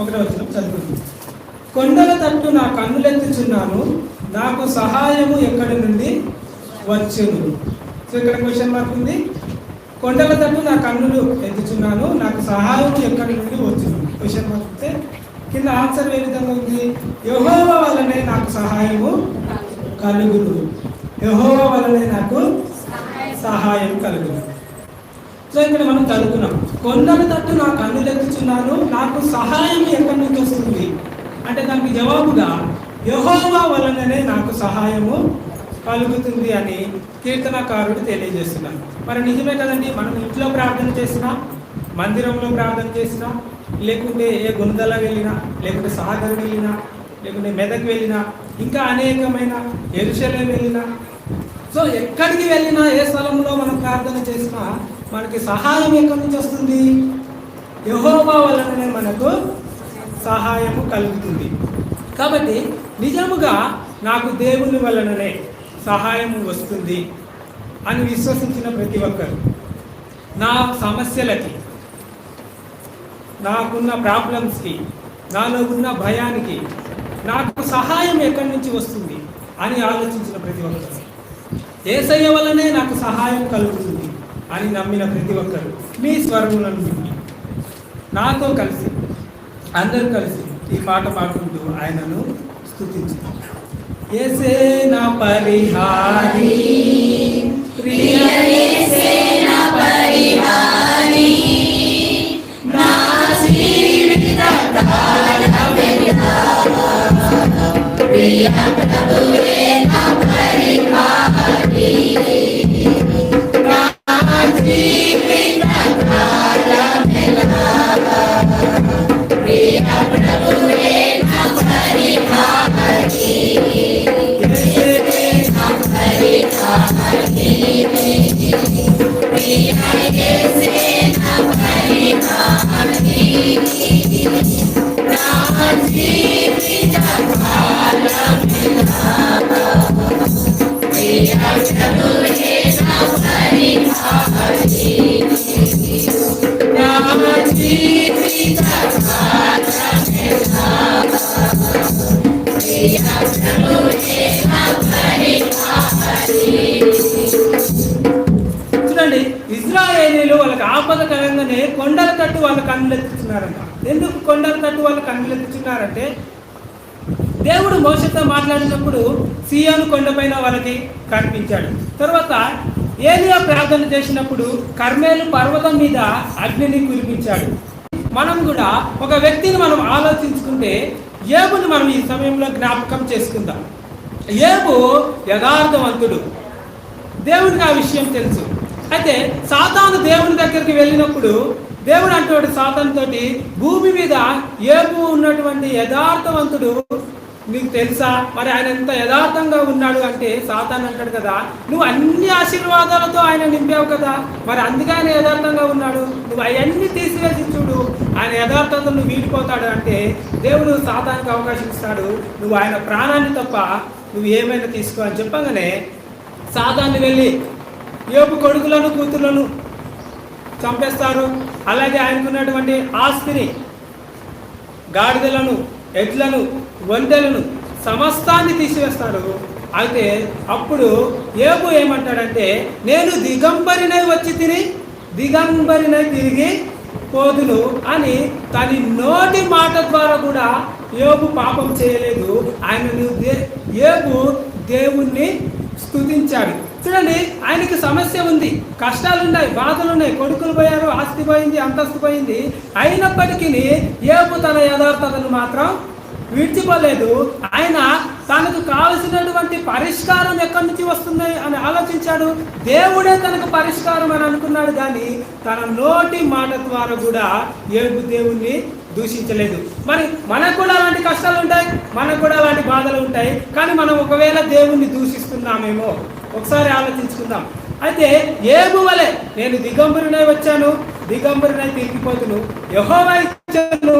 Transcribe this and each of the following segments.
ఒకటో వచ్చిన చదువుతుంది. కొండల తట్టు నా కన్నులెత్తుచున్నాను నాకు సహాయము ఎక్కడి నుండి వచ్చును? సో ఇక్కడ క్వశ్చన్ మార్క్ ఉంది. కొండల తట్టు నా కన్నులు ఎత్తుచున్నాను నాకు సహాయం ఎక్కడి నుండి వచ్చును? క్వశ్చన్ మార్క్ వస్తే కింద ఆన్సర్ ఏ విధంగా ఉంది? యహోవ వలనే నాకు సహాయము కలుగును. యహోవ వలనే నాకు సహాయం కలుగును. సో ఇక్కడ మనం చదువుకున్నాం. కొండల తట్టు నా కన్నులెత్తుచున్నాను నాకు సహాయం ఎక్కడి నుంచి వస్తుంది? అంటే దానికి జవాబుగా యహోవా వలననే నాకు సహాయము కలుగుతుంది అని కీర్తనకారుడు తెలియజేస్తున్నాడు మరి నిజమే కదండి మనం ఇంట్లో ప్రార్థన చేసినా మందిరంలో ప్రార్థన చేసినా లేకుంటే ఏ గుందల వెళ్ళినా లేకుంటే సాగర్ వెళ్ళినా లేకుంటే మెదక్ వెళ్ళినా ఇంకా అనేకమైన ఎరుశలే వెళ్ళినా సో ఎక్కడికి వెళ్ళినా ఏ స్థలంలో మనం ప్రార్థన చేసినా మనకి సహాయం ఎక్కడి నుంచి వస్తుంది? యహోబా వలననే మనకు సహాయము కలుగుతుంది. కాబట్టి నిజముగా నాకు దేవుని వలననే సహాయం వస్తుంది అని విశ్వసించిన ప్రతి ఒక్కరు. నా సమస్యలకి నాకున్న ప్రాబ్లమ్స్కి నాలో ఉన్న భయానికి నాకు సహాయం ఎక్కడి నుంచి వస్తుంది అని ఆలోచించిన ప్రతి ఒక్కరు. ఏసయ్య వల్లనే నాకు సహాయం కలుగుతుంది. అని నమ్మిన ప్రతి ఒక్కరు. మీ స్వరములను విని నాతో కలిసి అందరూ కలిసి ఈ పాట పాడుకుంటూ ఆయనను స్థుతించారు ఏసే నా పరిహారి ప్రియ పరిహారి నా జీవిత ప్రియ ఆపదకరంగానే కొండల తట్టు వాళ్ళ కన్నులెత్తుతున్నారంట ఎందుకు కొండల తట్టు వాళ్ళ కన్నులెత్తుతున్నారంటే దేవుడు మోసతో మాట్లాడినప్పుడు సీఎం కొండపైన వాళ్ళకి కనిపించాడు. తర్వాత ఏలియా ప్రార్థన చేసినప్పుడు కర్మేలు పర్వతం మీద అగ్నిని కురిపించాడు. మనం కూడా ఒక వ్యక్తిని మనం ఆలోచించుకుంటే ఏబుని మనం ఈ సమయంలో జ్ఞాపకం చేసుకుందాం. ఏబు యథార్థవంతుడు. దేవుడికి ఆ విషయం తెలుసు. అయితే సాతాను దేవుని దగ్గరికి వెళ్ళినప్పుడు దేవుడు అంటున్నాడు సాతాను తోటి భూమి మీద ఏపు ఉన్నటువంటి యథార్థవంతుడు నీకు తెలుసా? మరి ఆయన ఎంత యథార్థంగా ఉన్నాడు అంటే సాతాన్ అంటాడు కదా. నువ్వు అన్ని ఆశీర్వాదాలతో ఆయన నింపావు కదా. మరి అందుకే ఆయన యథార్థంగా ఉన్నాడు. నువ్వు అవన్నీ తీసివేసి చూడు. ఆయన యథార్థంతో నువ్వు వీడిపోతాడు అంటే దేవుడు సాతానికి అవకాశం ఇస్తాడు. నువ్వు ఆయన ప్రాణాన్ని తప్ప నువ్వు ఏమైనా తీసుకో అని చెప్పగానే సాతాన్ని వెళ్ళి యోపు కొడుకులను కూతుర్లను చంపేస్తారు. అలాగే ఆయనకున్నటువంటి ఆస్తిని గాడిదలను ఎడ్లను వందెలను సమస్తాన్ని తీసివేస్తాడు. అయితే అప్పుడు ఏబు ఏమంటాడంటే నేను దిగంబరినై వచ్చి తిని దిగంబరినై తిరిగి పోదును అని తన నోటి మాట ద్వారా కూడా ఏబు పాపం చేయలేదు. ఆయనను ఏబు దేవుణ్ణి స్తుతించాడు. చూడండి ఆయనకి సమస్య ఉంది. కష్టాలు ఉన్నాయి బాధలు ఉన్నాయి కొడుకులు పోయారు ఆస్తి పోయింది అంతస్తు పోయింది. అయినప్పటికీ ఏపు తన యథార్థతను మాత్రం విడిచిపోలేదు. ఆయన తనకు కావలసినటువంటి పరిష్కారం ఎక్కడి నుంచి వస్తుంది అని ఆలోచించాడు. దేవుడే తనకు పరిష్కారం అని అనుకున్నాడు కానీ తన నోటి మాట ద్వారా కూడా ఏపు దేవుణ్ణి దూషించలేదు. మరి మనకు కూడా అలాంటి కష్టాలు ఉంటాయి మనకు కూడా అలాంటి బాధలు ఉంటాయి కానీ మనం ఒకవేళ దేవుణ్ణి దూషిస్తున్నామేమో ఒకసారి ఆలోచించుకుందాం. అయితే ఏబు వలె నేను దిగంబరినై వచ్చాను దిగంబరినై తిరిగిపోతును. యహోవా ఇచ్చాను.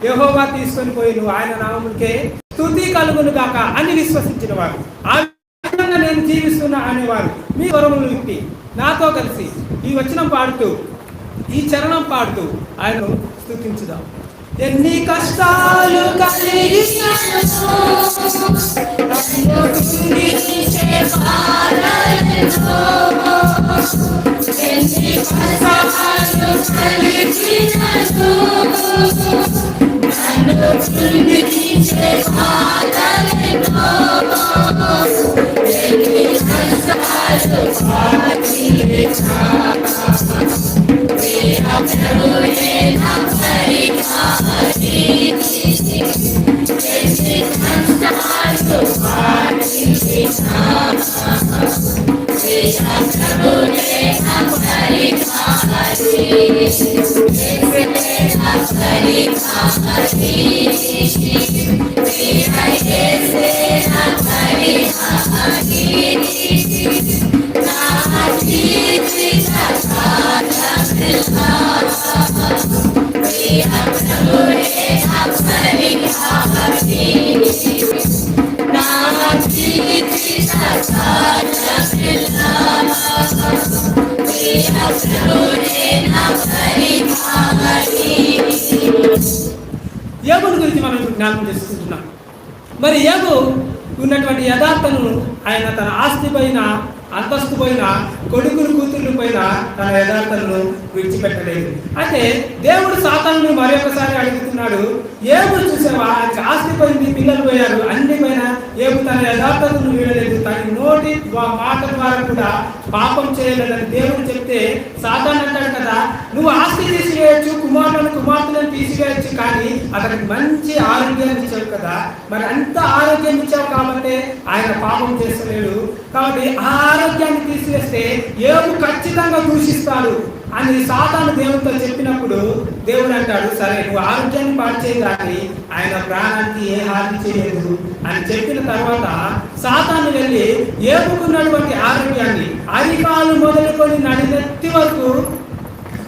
యహోవా తీసుకొని పోయిను. ఆయన నామముకే స్తుతి కలుగును కాక అని విశ్వసించిన వారు ఆ విధంగా నేను జీవిస్తున్నా అనేవారు మీ వరములు విప్పి నాతో కలిసి ఈ వచనం పాడుతూ ఈ చరణం పాడుతూ ఆయనను స్థుతించుదాం ఎన్ని కష్టాలు కలిగినను నన్ను కృంగించే ఎన్ని కష్టాలు కలిగినను నన్ను కృంగించే బాధలను, ఎన్ని కష్టాలు జ్ఞానం చేసుకుంటున్నాడు మరి యోగు ఉన్నటువంటి యథార్థను ఆయన తన ఆస్తి పైన అంతస్తు పైన కొడుకులు కూతుర్లు పైన తన యథార్థను విడిచిపెట్టలేదు. అయితే దేవుడు సాతాను మరొకసారి అడుగుతున్నాడు ఏబు చూసావా? ఆయనకి ఆస్తి పోయింది పిల్లలు పోయారు. అన్ని పైన ఏబు తన యథార్థతను వీడలేదు తన నోటి మాట ద్వారా కూడా పాపం చేయలేదని దేవుడు చెప్తే సాతాన్ అంటాడు కదా నువ్వు ఆస్తి తీసివేయచ్చు కుమారులను కుమార్తెలను తీసివేయచ్చు కానీ అతనికి మంచి ఆరోగ్యాన్ని ఇచ్చావు కదా. మరి అంత ఆరోగ్యం ఇచ్చావు కాబట్టి ఆయన పాపం చేస్తలేడు. కాబట్టి ఆ ఆరోగ్యాన్ని తీసివేస్తే ఏబు ఖచ్చితంగా దూషిస్తాడు అని సాతాను దేవునితో చెప్పినప్పుడు దేవుడు అంటాడు సరే నువ్వు ఆరోగ్యాన్ని పాడు కానీ ఆయన ప్రాణానికి ఏ హాని చేయలేదు. అని చెప్పిన తర్వాత సాతాను వెళ్ళి ఏపుకున్నటువంటి ఆరోగ్యాన్ని అరికాలు మొదలుకొని నడినెత్తి వరకు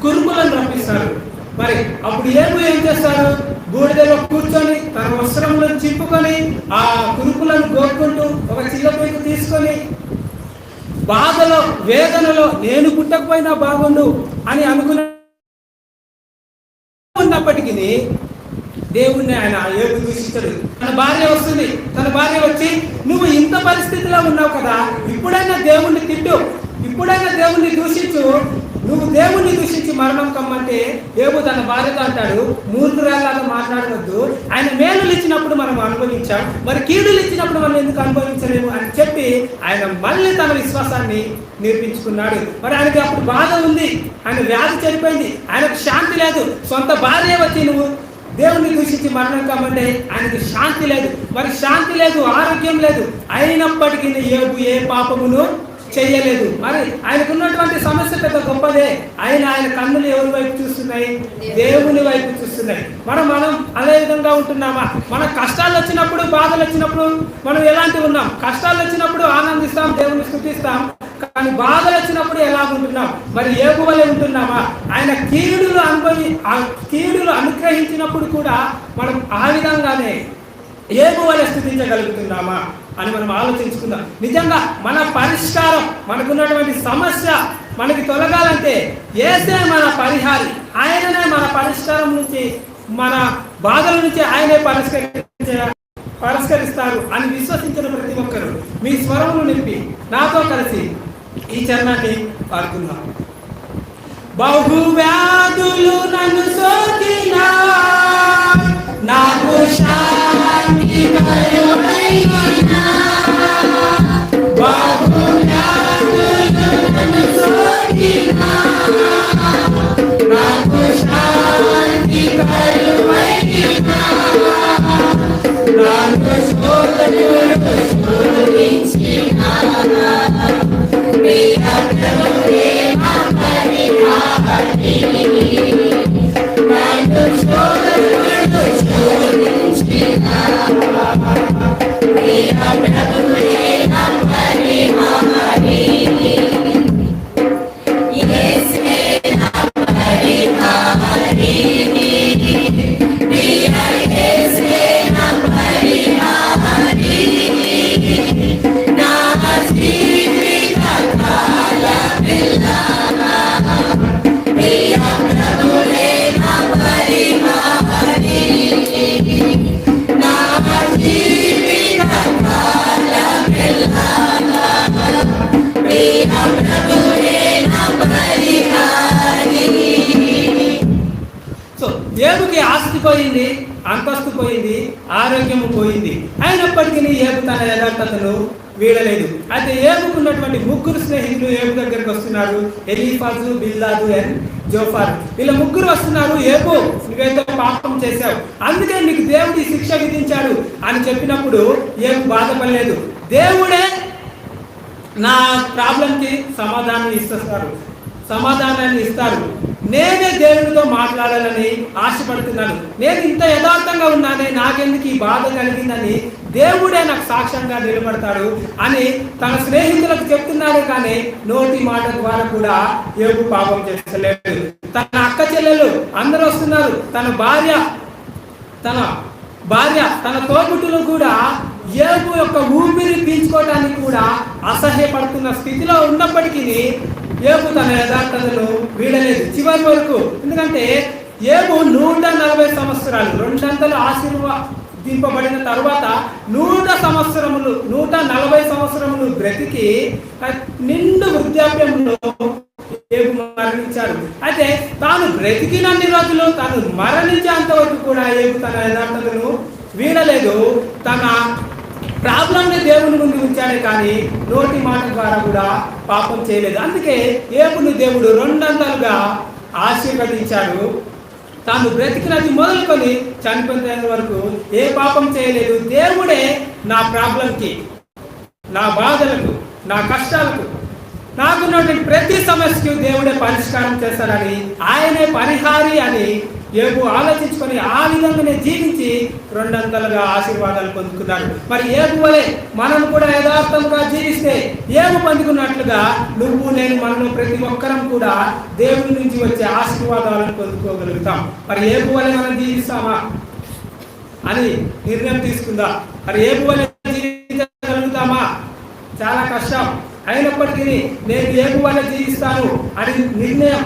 కురుపులను రప్పిస్తారు మరి అప్పుడు ఏపు ఏం చేస్తారు బూడిదలో కూర్చొని తన వస్త్రములను చిప్పుకొని ఆ కురుపులను కోరుకుంటూ ఒక చిల్లపైకి తీసుకొని బాధలో వేదనలో నేను పుట్టకపోయినా బాగుండు అని అనుకున్న ఉన్నప్పటికీ దేవుణ్ణి ఆయన ఏడు దూషించడు. తన భార్య వస్తుంది. తన భార్య వచ్చి నువ్వు ఇంత పరిస్థితిలో ఉన్నావు కదా. ఇప్పుడైనా దేవుణ్ణి తిట్టు. ఇప్పుడైనా దేవుణ్ణి దూషించు. నువ్వు మరణం కమ్మంటే ఏబు తన భార్యతో అంటాడు మూర్ఖురాలాగా మాట్లాడవద్దు. ఆయన మేలులు ఇచ్చినప్పుడు మనం అనుభవించాం. మరి కీడులు ఇచ్చినప్పుడు మనం ఎందుకు అనుభవించలేము? అని చెప్పి ఆయన మళ్ళీ తన విశ్వాసాన్ని నిర్మించుకున్నాడు మరి ఆయనకి అప్పుడు బాధ ఉంది. ఆయన వ్యాధి చనిపోయింది. ఆయనకు శాంతి లేదు. సొంత భార్య వచ్చి నువ్వు దేవుని దూషించి మరణం కమ్మంటే ఆయనకి శాంతి లేదు. మరి శాంతి లేదు ఆరోగ్యం లేదు. అయినప్పటికీ ఏబు ఏ పాపమును చేయలేదు మరి ఆయనకున్నటువంటి సమస్య పెద్ద గొప్పదే. ఆయన ఆయన కన్నులు ఎవరి వైపు చూస్తున్నాయి? దేవుని వైపు చూస్తున్నాయి. మనం మనం అదే విధంగా ఉంటున్నామా? మన కష్టాలు వచ్చినప్పుడు బాధలు వచ్చినప్పుడు మనం ఎలాంటి ఉన్నాం? కష్టాలు వచ్చినప్పుడు ఆనందిస్తాం దేవుని స్థుతిస్తాం. కానీ బాధలు వచ్చినప్పుడు ఎలా ఉంటున్నాం? మరి ఏగువలే ఉంటున్నామా? ఆయన కీడులు అనుభవి ఆ కీడులు అనుగ్రహించినప్పుడు కూడా మనం ఆ విధంగానే ఏగువలే స్థుతించగలుగుతున్నామా? అని మనం ఆలోచించుకుందాం. నిజంగా మన పరిష్కారం మనకున్నటువంటి సమస్య మనకి తొలగాలంటే ఏసే మన పరిహారి ఆయననే మన పరిష్కారం నుంచి మన బాధల నుంచి ఆయనే పరిష్కరించే పరిష్కరిస్తారు అని విశ్వసించిన ప్రతి ఒక్కరు. మీ స్వరమును నింపి నాతో కలిసి ఈ చరణాన్ని పాడుకుందాం. బహు వ్యాధులు నన్ను సోకినా నాకు శాంతి పోయింది అంతస్తు పోయింది ఆరోగ్యము పోయింది. అయినప్పటికీ ఏబు తన యథార్థతను వీడలేదు. అయితే ఏబుకున్నటువంటి ముగ్గురు స్నేహితులు ఏబు దగ్గరికి వస్తున్నారు. Eliphaz Bildad and Zophar. వీళ్ళ ముగ్గురు వస్తున్నారు ఏబు నువ్వేదో పాపం చేశావు. అందుకే నీకు దేవుడి శిక్ష విధించాడు అని చెప్పినప్పుడు ఏబు బాధపడలేదు. దేవుడే నా ప్రాబ్లంకి సమాధానం ఇస్తారు సమాధానాన్ని ఇస్తారు. నేనే దేవునితో మాట్లాడాలని ఆశపడుతున్నాను. నేను ఇంత యథార్థంగా ఉన్నానే నాకెందుకు ఈ బాధ కలిగిందని దేవుడే నాకు సాక్ష్యంగా నిలబడతాడు అని తన స్నేహితులకు చెప్తున్నారు కానీ నోటి మాట ద్వారా కూడా ఏబు పాపం చేస్తలేదు. తన అక్క చెల్లెలు అందరూ వస్తున్నారు. తన భార్య తన భార్య తన తోబుట్టులు కూడా ఏపు యొక్క ఊపిరి పీల్చుకోవడానికి కూడా అసహ్యపడుతున్న స్థితిలో ఉన్నప్పటికీ ఏపు తన యథార్థతను వీడలేదు. చివరి వరకు. ఎందుకంటే ఏపు నూట నలభై సంవత్సరాలు రెండంతలు ఆశీర్వాదింపబడిన తర్వాత నూట సంవత్సరములు నూట నలభై సంవత్సరములు బ్రతికి నిండు వృద్ధాప్యంలో ఏపు మరణించాడు. అయితే తాను బ్రతికినన్ని రోజులు తాను మరణించేంత వరకు కూడా ఏపు తన యథార్థతను వీడలేదు తన ప్రాబ్లంని దేవుని ముందు ఉంచాడే కానీ నోటి మాట ద్వారా కూడా పాపం చేయలేదు. అందుకే ఏబుని దేవుడు రెండంతలుగా ఆశీర్వదించాడు. తాను బ్రతికినది మొదలుకొని చనిపోయిన వరకు ఏ పాపం చేయలేదు. దేవుడే నా ప్రాబ్లంకి నా బాధలకు నా కష్టాలకు నాకున్నటువంటి ప్రతి సమస్యకు దేవుడే పరిష్కారం చేస్తాడని ఆయనే పరిహారి అని ఏబు ఆలోచించుకొని ఆ విధంగానే జీవించి రెండంతలుగా ఆశీర్వాదాలు పొందుకున్నాడు. మరి ఏబు వలె మనం కూడా యథార్థంగా జీవిస్తే ఏబు పొందుకున్నట్లుగా నువ్వు నేను మనలో ప్రతి ఒక్కరం కూడా దేవుడి నుంచి వచ్చే ఆశీర్వాదాలను పొందుకోగలుగుతాం. మరి ఏబు వలె మనం జీవిస్తామా అని నిర్ణయం తీసుకుందా. మరి ఏబు వలె జీవించగలుగుతామా? చాలా కష్టం. అయినప్పటికీ నేను ఏబు వల్ల జీవిస్తాను అని నిర్ణయం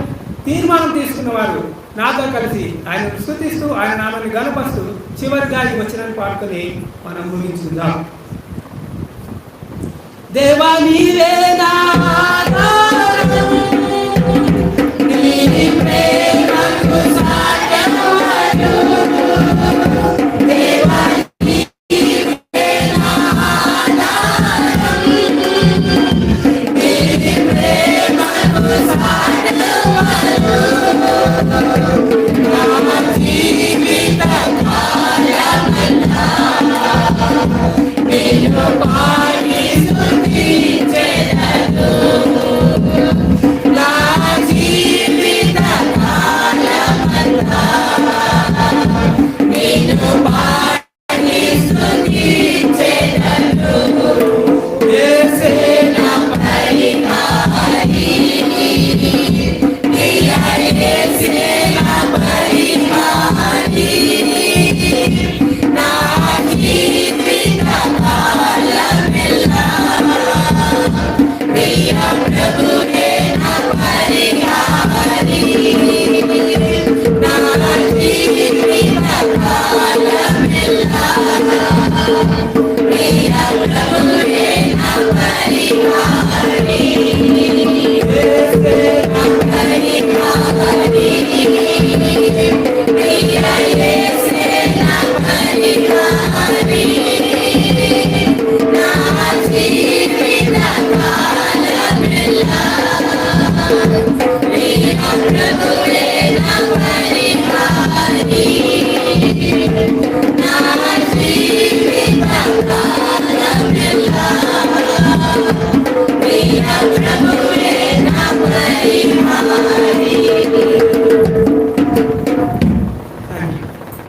తీర్మానం తీసుకున్నవారు నాతో కలిసి ఆయన స్థుతిస్తూ ఆయన నామాన్ని గనపరుస్తూ చివరిగా ఈ వచ్చిన పాడుకొని మనం ముగించుకుందాం. దేవా నీవే నా